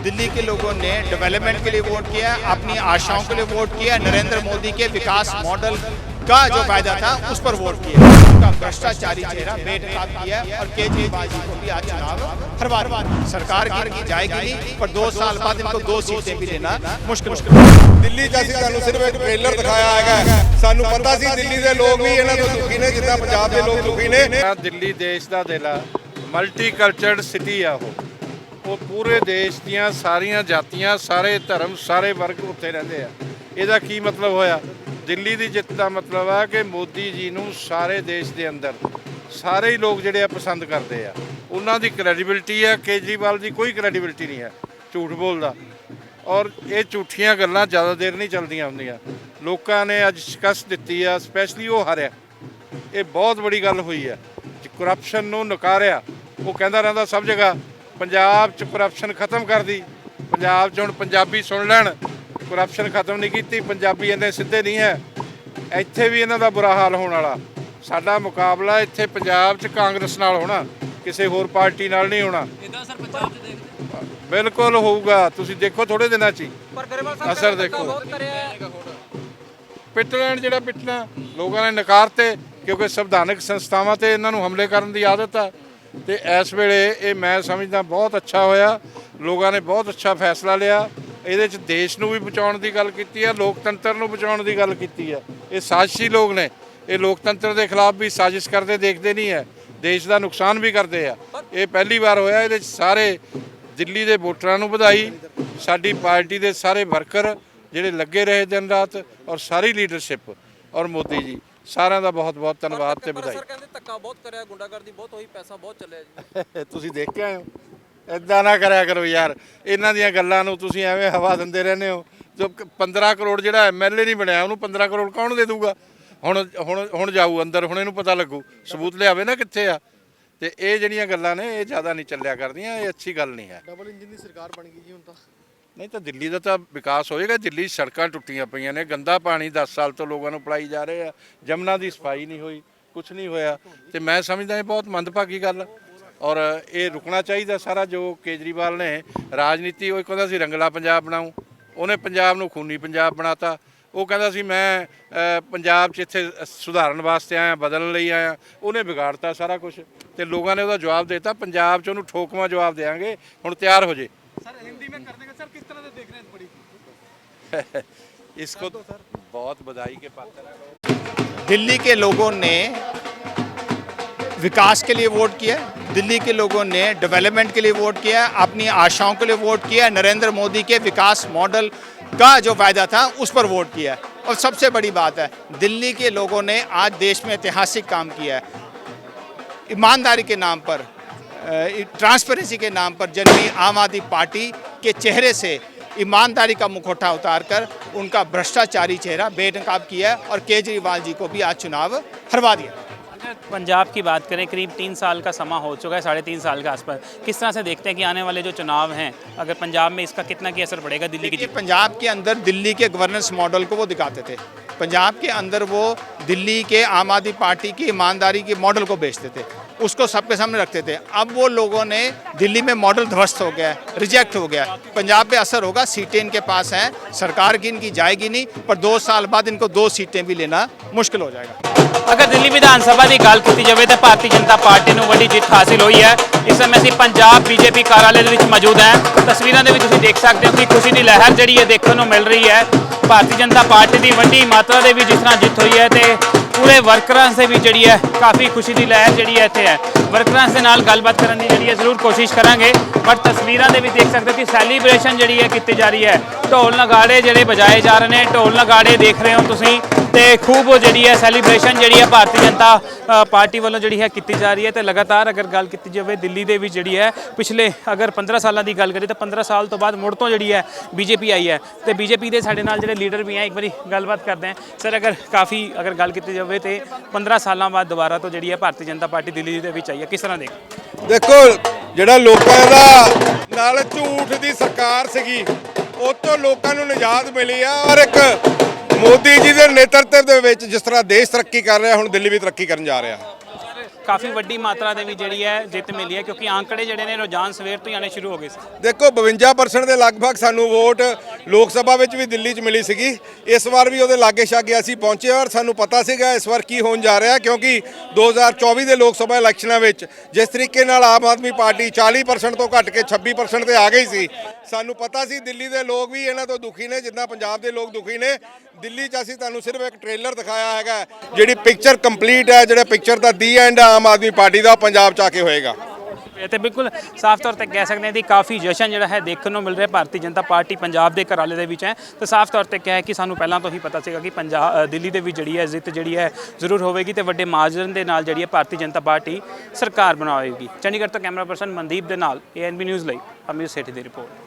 दिल्ली के लोगों ने डेवलपमेंट के लिए वोट किया अपनी आशाओं के लिए वोट किया नरेंद्र मोदी के विकास मॉडल का जो फायदा था उस पर वोट किया उनका भ्रष्टाचारी चेहरा बेनकाब किया और केजरीवाल जी को भी आज चुनाव हरवा दिया। सरकार की जाएगी नहीं पर दो साल बाद इनको दो सीटें भी लेना मुश्किल ਦਿੱਲੀ 'ਚ ਅਸੀਂ ਤੁਹਾਨੂੰ ਸਿਰਫ ਇੱਕ ਟ੍ਰੇਲਰ ਦਿਖਾਇਆ ਹੈਗਾ ਸਾਨੂੰ ਪਤਾ ਸੀ ਦਿੱਲੀ ਦੇ ਲੋਕ ਵੀ ਇਹਨਾਂ ਤੋਂ ਦੁਖੀ ਨੇ ਜਿੱਦਾਂ ਪੰਜਾਬ ਦੇ ਲੋਕ ਦੁਖੀ ਨੇ ਆ ਦਿੱਲੀ ਦੇਸ਼ ਦਾ ਦਿਲ ਆ ਮਲਟੀਕਲਚਰਡ ਸਿਟੀ ਆ ਉਹ ਉਹ ਪੂਰੇ ਦੇਸ਼ ਦੀਆਂ ਸਾਰੀਆਂ ਜਾਤੀਆਂ, ਸਾਰੇ ਧਰਮ, ਸਾਰੇ ਵਰਗ ਉੱਥੇ ਰਹਿੰਦੇ ਆ। ਇਹਦਾ ਕੀ ਮਤਲਬ ਹੋਇਆ? ਦਿੱਲੀ ਦੀ ਜਿੱਤ ਦਾ ਮਤਲਬ ਆ ਕਿ ਮੋਦੀ ਜੀ ਨੂੰ ਸਾਰੇ ਦੇਸ਼ ਦੇ ਅੰਦਰ ਸਾਰੇ ਹੀ ਲੋਕ ਜਿਹੜੇ ਆ ਪਸੰਦ ਕਰਦੇ ਆ। ਉਹਨਾਂ ਦੀ ਕ੍ਰੈਡੀਬਿਲਟੀ ਆ, ਕੇਜਰੀਵਾਲ ਦੀ ਕੋਈ ਕ੍ਰੈਡੀਬਿਲਟੀ ਨਹੀਂ ਹੈ ਝੂਠ ਬੋਲਦਾ। ਔਰ ਇਹ ਝੂਠੀਆਂ ਗੱਲਾਂ ਜ਼ਿਆਦਾ ਦੇਰ ਨਹੀਂ ਚੱਲਦੀਆਂ ਹੁੰਦੀਆਂ। ਲੋਕਾਂ ਨੇ ਅੱਜ ਸ਼ਿਕਸਤ ਦਿੱਤੀ ਆ ਸਪੈਸ਼ਲੀ ਉਹ ਹਾਰਿਆ। ਇਹ ਬਹੁਤ ਬੜੀ ਗੱਲ ਹੋਈ ਆ। ਕਰਪਸ਼ਨ ਨੂੰ ਨਕਾਰਿਆ, ਉਹ ਕਹਿੰਦਾ ਰਹਿੰਦਾ ਸਭ ਜਗ੍ਹਾ ਪੰਜਾਬ 'ਚ ਕਰਪਸ਼ਨ ਖਤਮ ਕਰ ਦੀ ਪੰਜਾਬ 'ਚ ਹੁਣ ਪੰਜਾਬੀ ਸੁਣ ਲੈਣ। ਕਰਪਸ਼ਨ ਖਤਮ ਨਹੀਂ ਕੀਤੀ ਪੰਜਾਬੀ ਇੰਨੇ ਸਿੱਧੇ ਨਹੀਂ ਹੈ। ਇੱਥੇ ਵੀ ਇਹਨਾਂ ਦਾ ਬੁਰਾ ਹਾਲ ਹੋਣ ਵਾਲਾ। ਸਾਡਾ ਮੁਕਾਬਲਾ ਇੱਥੇ ਪੰਜਾਬ 'ਚ ਕਾਂਗਰਸ ਨਾਲ ਹੋਣਾ ਕਿਸੇ ਹੋਰ ਪਾਰਟੀ ਨਾਲ ਨਹੀਂ ਹੋਣਾ। ਇਦਾਂ ਸਰ ਪੰਜਾਬ 'ਚ ਦੇਖਦੇ ਬਿਲਕੁਲ ਹੋਊਗਾ। ਤੁਸੀਂ ਦੇਖੋ ਥੋੜੇ ਦਿਨਾਂ 'ਚ ਹੀ। ਪਰ ਗਰੇਵਾਲ ਸਾਹਿਬ ਅਸਰ ਦੇਖੋ। ਬਹੁਤ ਕਰਿਆ ਹੈ। ਪਿੱਟ ਲੈਣ ਜਿਹੜਾ ਪਿੱਟਣਾ ਲੋਕਾਂ ਨੇ ਨਕਾਰਤੇ ਕਿਉਂਕਿ ਸੰਵਿਧਾਨਕ ਸੰਸਥਾਵਾਂ ਤੇ ਇਹਨਾਂ ਨੂੰ ਹਮਲੇ ਕਰਨ ਦੀ ਆਦਤ ਆ। ਤੇ ਇਸ ਵੇਲੇ ਇਹ ਮੈਂ ਸਮਝਦਾ ਬਹੁਤ ਅੱਛਾ ਹੋਇਆ। ਲੋਕਾਂ ਨੇ ਬਹੁਤ ਅੱਛਾ ਫੈਸਲਾ ਲਿਆ। ਇਹਦੇ ਚ ਦੇਸ਼ ਨੂੰ ਵੀ ਬਚਾਉਣ ਦੀ ਗੱਲ ਕੀਤੀ ਆ, ਲੋਕਤੰਤਰ ਨੂੰ ਬਚਾਉਣ ਦੀ ਗੱਲ ਕੀਤੀ ਆ। ਇਹ ਸਾਜ਼ਿਸ਼ੀ ਲੋਕ ਨੇ। ਇਹ ਲੋਕਤੰਤਰ ਦੇ ਖਿਲਾਫ ਵੀ ਸਾਜ਼ਿਸ਼ ਕਰਦੇ, ਦੇਖਦੇ ਨਹੀਂ ਹੈ ਦੇਸ਼ ਦਾ ਨੁਕਸਾਨ ਵੀ ਕਰਦੇ ਆ। ਇਹ ਪਹਿਲੀ ਵਾਰ ਹੋਇਆ, ਇਹਦੇ ਚ ਸਾਰੇ ਦਿੱਲੀ ਦੇ ਵੋਟਰਾਂ ਨੂੰ ਵਧਾਈ। ਸਾਡੀ ਪਾਰਟੀ ਦੇ ਸਾਰੇ ਵਰਕਰ ਜਿਹੜੇ ਲੱਗੇ ਰਹੇ ਦਿਨ ਰਾਤ ਔਰ ਸਾਰੀ ਲੀਡਰਸ਼ਿਪ ਔਰ ਮੋਦੀ ਜੀ। ਸਾਰਿਆਂ ਦਾ ਬਹੁਤ ਬਹੁਤ ਧੰਨਵਾਦ ਤੇ ਵਧਾਈ। ਸਰ ਕਹਿੰਦੇ ਧੱਕਾ ਬਹੁਤ ਕਰਿਆ ਗੁੰਡਾਗਰਦੀ ਬਹੁਤ ਹੋਈ ਪੈਸਾ ਬਹੁਤ ਚੱਲਿਆ ਜੀ। ਤੁਸੀਂ ਦੇਖ ਕੇ ਆਏ ਹੋ? ਇਦਾਂ ਨਾ ਕਰਿਆ ਕਰੋ ਯਾਰ। ਇਹਨਾਂ ਦੀਆਂ ਗੱਲਾਂ ਨੂੰ ਤੁਸੀਂ ਐਵੇਂ ਹਵਾ ਦਿੰਦੇ ਰਹਿੰਦੇ ਹੋ। ਜੋ ਕ- 15 ਕਰੋੜ ਜਿਹੜਾ ਐਮਐਲਏ ਨਹੀਂ ਬਣਿਆ ਉਹਨੂੰ 15 ਕਰੋੜ ਕੌਣ ਦੇ ਦੂਗਾ ਹੁਣ ਹੁਣ ਹੁਣ ਜਾਊ ਅੰਦਰ ਹੁਣ ਇਹਨੂੰ ਪਤਾ ਲੱਗੂ। ਸਬੂਤ ਲਿਆਵੇ ਨਾ ਕਿੱਥੇ ਆ। ਤੇ ਇਹ ਜਿਹੜੀਆਂ ਗੱਲਾਂ ਨੇ ਇਹ ਜ਼ਿਆਦਾ ਨਹੀਂ ਚੱਲਿਆ ਕਰਦੀਆਂ ਇਹ ਅੱਛੀ ਗੱਲ ਨਹੀਂ ਹੈ। ਡਬਲ ਇੰਜਨ ਦੀ ਸਰਕਾਰ ਬਣ ਗਈ ਜੀ ਹੁਣ ਤਾਂ। ਨਹੀਂ ਤਾਂ ਦਿੱਲੀ ਦਾ ਤਾਂ ਵਿਕਾਸ ਹੋਏਗਾ, ਦਿੱਲੀ 'ਚ ਸੜਕਾਂ ਟੁੱਟੀਆਂ ਪਈਆਂ ਨੇ, ਗੰਦਾ ਪਾਣੀ 10 ਸਾਲ ਤੋਂ ਲੋਕਾਂ ਨੂੰ ਪਲਾਈ ਜਾ ਰਹੇ ਆ, ਜਮਨਾ ਦੀ ਸਫ਼ਾਈ ਨਹੀਂ ਹੋਈ ਕੁਝ ਨਹੀਂ ਹੋਇਆ। ਤੇ ਮੈਂ ਸਮਝਦਾ ਇਹ ਬਹੁਤ ਮੰਦਭਾਗੀ ਗੱਲ ਔਰ ਇਹ ਰੁਕਣਾ ਚਾਹੀਦਾ ਸਾਰਾ ਜੋ ਕੇਜਰੀਵਾਲ ਨੇ, ਰਾਜਨੀਤੀ ਉਹ ਕਹਿੰਦਾ ਸੀ ਰੰਗਲਾ ਪੰਜਾਬ ਬਣਾਉ ਉਹਨੇ ਪੰਜਾਬ ਨੂੰ ਖੂਨੀ ਪੰਜਾਬ ਬਣਾਤਾ। ਉਹ ਕਹਿੰਦਾ ਸੀ ਮੈਂ ਪੰਜਾਬ 'ਚ ਇੱਥੇ ਸੁਧਾਰਨ ਵਾਸਤੇ ਆਇਆ, ਬਦਲਣ ਲਈ ਆਇਆ, ਉਹਨੇ ਵਿਗਾੜਤਾ ਸਾਰਾ ਕੁਝ ਤੇ ਲੋਕਾਂ ਨੇ ਉਹਦਾ ਜਵਾਬ ਦਿੱਤਾ, ਪੰਜਾਬ 'ਚ ਉਹਨੂੰ ਠੋਕਵਾਂ ਜਵਾਬ ਦੇਾਂਗੇ ਹੁਣ ਤਿਆਰ ਹੋ ਜੇ। ਸਰ, ਹਿੰਦੀ ਵਿੱਚ ਕਰ देखने पड़ेगी इसको बहुत बधाई के पात्र दिल्ली के लोगों ने विकास के लिए वोट किया दिल्ली के लोगों ने डेवलपमेंट के लिए वोट किया अपनी आशाओं के लिए वोट किया नरेंद्र मोदी के विकास मॉडल का जो वायदा था उस पर वोट किया और सबसे बड़ी बात है दिल्ली के लोगों ने आज देश में ऐतिहासिक काम किया है। ईमानदारी के नाम पर ट्रांसपेरेंसी के नाम पर जनवी आम आदमी पार्टी के चेहरे से ईमानदारी का मुखौटा उतारकर उनका भ्रष्टाचारी चेहरा बेनकाब किया और केजरीवाल जी को भी आज चुनाव हरवा दिया। अगर पंजाब की बात करें करीब तीन साल का समा हो चुका है साढ़े तीन साल के आसपास। किस तरह से देखते हैं कि आने वाले जो चुनाव हैं अगर पंजाब में इसका कितना की असर पड़ेगा दिल्ली की पंजाब के अंदर दिल्ली के गवर्नेंस मॉडल को वो दिखाते थे। पंजाब के अंदर वो दिल्ली के आम आदमी पार्टी की ईमानदारी के मॉडल को बेचते थे। उसको सबके सामने रखते थे अब वो लोगों ने दिल्ली में मॉडल ध्वस्त हो गया रिजेक्ट हो गया पंजाब पे असर होगा सीटें इनके पास हैं सरकार की इनकी जाएगी नहीं पर दो साल बाद इनको दो सीटें भी लेना मुश्किल हो जाएगा ਅਗਰ ਦਿੱਲੀ ਵਿਧਾਨ ਸਭਾ ਦੀ ਗੱਲ ਕੀਤੀ ਜਾਵੇ ਤਾਂ ਭਾਰਤੀ ਜਨਤਾ ਪਾਰਟੀ ਨੂੰ ਵੱਡੀ ਜਿੱਤ ਹਾਸਿਲ ਹੋਈ ਹੈ ਇਸ ਸਮੇਂ ਅਸੀਂ ਪੰਜਾਬ ਬੀਜੇਪੀ ਕਾਰਆਲੇ ਦੇ ਵਿੱਚ ਮੌਜੂਦ ਹਾਂ ਤਸਵੀਰਾਂ ਦੇ ਵਿੱਚ ਤੁਸੀਂ ਦੇਖ ਸਕਦੇ ਹੋ ਕਿ ਖੁਸ਼ੀ ਦੀ ਲਹਿਰ ਜਿਹੜੀ ਹੈ ਦੇਖਣ ਨੂੰ ਮਿਲ ਰਹੀ ਹੈ ਭਾਰਤੀ ਜਨਤਾ ਪਾਰਟੀ ਦੀ ਵੱਡੀ ਮਾਤਰਾ ਦੇ ਵਿੱਚ ਜਿਸ ਤਰ੍ਹਾਂ ਜਿੱਤ ਹੋਈ ਹੈ ਤੇ ਪੂਰੇ ਵਰਕਰਾਂ ਸੇ ਵੀ ਜਿਹੜੀ ਹੈ ਕਾਫੀ ਖੁਸ਼ੀ ਦੀ ਲਹਿਰ ਜਿਹੜੀ ਹੈ ਇੱਥੇ ਹੈ। ਵਰਕਰਾਂ ਦੇ ਨਾਲ ਗੱਲਬਾਤ ਕਰਨ ਦੀ ਜਿਹੜੀ ਹੈ ਜ਼ਰੂਰ ਕੋਸ਼ਿਸ਼ ਕਰਾਂਗੇ, ਪਰ ਤਸਵੀਰਾਂ ਦੇ ਵਿੱਚ ਦੇਖ ਸਕਦੇ ਹੋ ਕਿ ਸੈਲੀਬ੍ਰੇਸ਼ਨ ਜਿਹੜੀ ਹੈ ਕੀਤੀ ਜਾ ਰਹੀ ਹੈ। ਢੋਲ ਨਗਾੜੇ ਜਿਹੜੇ ਵਜਾਏ ਜਾ ਰਹੇ ਨੇ, ਢੋਲ ਨਗਾੜੇ ਦੇਖ ਰਹੇ ਹੋ ਤੁਸੀਂ ਤੇ ਖੂਬ ਜਿਹੜੀ ਹੈ ਸੈਲੀਬ੍ਰੇਸ਼ਨ ਜਿਹੜੀ ਹੈ ਭਾਰਤੀ ਜਨਤਾ ਪਾਰਟੀ ਵੱਲੋਂ ਜਿਹੜੀ ਹੈ ਕੀਤੀ ਜਾ ਰਹੀ ਹੈ ਤੇ ਲਗਾਤਾਰ ਅਗਰ ਗੱਲ ਕੀਤੀ ਜਾਵੇ ਦਿੱਲੀ ਦੇ ਵਿੱਚ ਜਿਹੜੀ ਹੈ ਪਿਛਲੇ ਅਗਰ 15 ਸਾਲਾਂ ਦੀ ਗੱਲ ਕਰੀਏ ਤਾਂ 15 ਸਾਲ ਤੋਂ ਬਾਅਦ ਮੁੜ ਤੋਂ ਜਿਹੜੀ ਹੈ ਬੀਜੇਪੀ ਆਈ ਹੈ ਤੇ ਬੀਜੇਪੀ ਦੇ ਸਾਡੇ ਨਾਲ ਜਿਹੜੇ ਲੀਡਰ ਵੀ ਹੈ, ਇੱਕ ਵਾਰੀ ਗੱਲਬਾਤ ਕਰਦੇ ਹਾਂ। ਸਰ ਅਗਰ ਕਾਫੀ ਅਗਰ ਗੱਲ ਕੀਤੀ ਜਾਵੇ ਤੇ 15 ਸਾਲਾਂ ਬਾਅਦ ਦੁਬਾਰਾ ਤੋਂ ਜਿਹੜੀ ਹੈ ਭਾਰਤੀ ਜਨਤਾ ਪਾਰਟੀ ਦਿੱਲੀ ਦੇ ਵਿੱਚ ਆਈ ਹੈ, ਕਿਸ ਤਰ੍ਹਾਂ ਦੇਖ ਦੇਖੋ, ਜਿਹੜਾ ਲੋਕਾਂ ਦਾ ਨਾਲ ਝੂਠ ਦੀ ਸਰਕਾਰ ਸੀਗੀ ਉਹ ਤੋਂ ਲੋਕਾਂ ਨੂੰ ਨਿਜਾਤ ਮਿਲੀ ਆ ਔਰ ਇੱਕ ਮੋਦੀ ਜੀ ਦੇ ਨੇਤਰਤਵ ਦੇ ਵਿੱਚ ਜਿਸ ਤਰ੍ਹਾਂ ਦੇਸ਼ ਤਰੱਕੀ ਕਰ ਰਿਹਾ, ਹੁਣ ਦਿੱਲੀ ਵੀ ਤਰੱਕੀ ਕਰਨ ਜਾ ਰਿਹਾ। ਕਾਫੀ ਵੱਡੀ ਮਾਤਰਾ ਦੇ ਵਿੱਚ ਜਿਹੜੀ ਹੈ ਜਿੱਤ ਮਿਲੀ ਹੈ, ਕਿਉਂਕਿ ਆંકੜੇ ਜਿਹੜੇ ਨੇ ਰੋਜ਼ਾਨ ਸਵੇਰ ਤੋਂ ਹੀ ਆਉਣੇ ਸ਼ੁਰੂ ਹੋ ਗਏ ਸੀ। ਦੇਖੋ 52% ਦੇ ਲਗਭਗ ਸਾਨੂੰ ਵੋਟ ਲੋਕ ਸਭਾ ਵਿੱਚ ਵੀ ਦਿੱਲੀ 'ਚ ਮਿਲੀ ਸੀਗੀ। ਇਸ ਵਾਰ ਵੀ ਉਹਦੇ ਲਾਗੇ ਛਾਗੇ ਅਸੀਂ ਪਹੁੰਚੇ ਔਰ ਸਾਨੂੰ ਪਤਾ ਸੀਗਾ ਇਸ ਵਾਰ ਕੀ ਹੋਣ ਜਾ ਰਿਹਾ, ਕਿਉਂਕਿ 2024 ਦੇ ਲੋਕ ਸਭਾ ਇਲੈਕਸ਼ਨਾਂ ਵਿੱਚ ਜਿਸ ਤਰੀਕੇ ਨਾਲ ਆਮ ਆਦਮੀ ਪਾਰਟੀ 40% ਤੋਂ ਘਟ ਕੇ 26% ਤੇ ਆ ਗਈ ਸੀ। ਸਾਨੂੰ ਪਤਾ ਸੀ ਦਿੱਲੀ ਦੇ ਲੋਕ ਵੀ ਇਹਨਾਂ ਤੋਂ ਦੁਖੀ ਨੇ, ਜਿੱਦਾਂ ਪੰਜਾਬ ਦੇ ਲੋਕ ਦੁਖੀ ਨੇ। ਦਿੱਲੀ 'ਚ ਅਸੀਂ ਤੁਹਾਨੂੰ ਸਿਰਫ ਇੱਕ ਟ੍ਰੇਲਰ ਦਿਖਾਇਆ ਹੈਗਾ, ਜਿਹੜੀ ਪਿਕਚਰ ਕੰਪਲੀਟ ਹੈ, ਜਿਹੜਾ ਪਿਕਚਰ ਦਾ ਦੀ ਐਂਡ ਆ ਆਮ ਆਦਮੀ ਪਾਰਟੀ ਦਾ ਪੰਜਾਬ 'ਚ ਆ ਕੇ ਹੋਏਗਾ। ਇਹ ਤੇ ਬਿਲਕੁਲ ਸਾਫ਼ ਤੌਰ ਤੇ ਕਹਿ ਸਕਦੇ ਹਾਂ ਕਿ ਕਾਫੀ ਜਸ਼ਨ ਜਿਹੜਾ ਹੈ ਦੇਖਣ ਨੂੰ ਮਿਲ ਰਿਹਾ। ਭਾਰਤੀ ਜਨਤਾ ਪਾਰਟੀ ਪੰਜਾਬ ਦੇ ਘਰਾਲੇ ਦੇ ਵਿੱਚ ਹੈ। ਤੇ ਸਾਫ਼ ਤੌਰ ਤੇ ਕਿਹਾ ਹੈ ਕਿ ਸਾਨੂੰ ਪਹਿਲਾਂ ਤੋਂ ਹੀ ਪਤਾ ਸੀਗਾ ਕਿ ਪੰਜਾਬ ਦਿੱਲੀ ਦੇ ਵਿੱਚ ਜਿਹੜੀ ਹੈ ਜਿੱਤ ਜਿਹੜੀ ਹੈ ਜ਼ਰੂਰ ਹੋਵੇਗੀ ਤੇ ਵੱਡੇ ਮਾਰਜਨ ਦੇ ਨਾਲ ਜਿਹੜੀ ਹੈ ਭਾਰਤੀ ਜਨਤਾ ਪਾਰਟੀ ਸਰਕਾਰ ਬਣਾਵੇਗੀ ਚੰਡੀਗੜ੍ਹ ਤੋਂ ਕੈਮਰਾ ਪਰਸਨ ਮਨਦੀਪ ਦੇ ਨਾਲ ਏਐਨਬੀ ਨਿਊਜ਼ ਲਈ ਅਮੀਰ ਸੇਠੀ ਦੀ ਰਿਪੋਰਟ।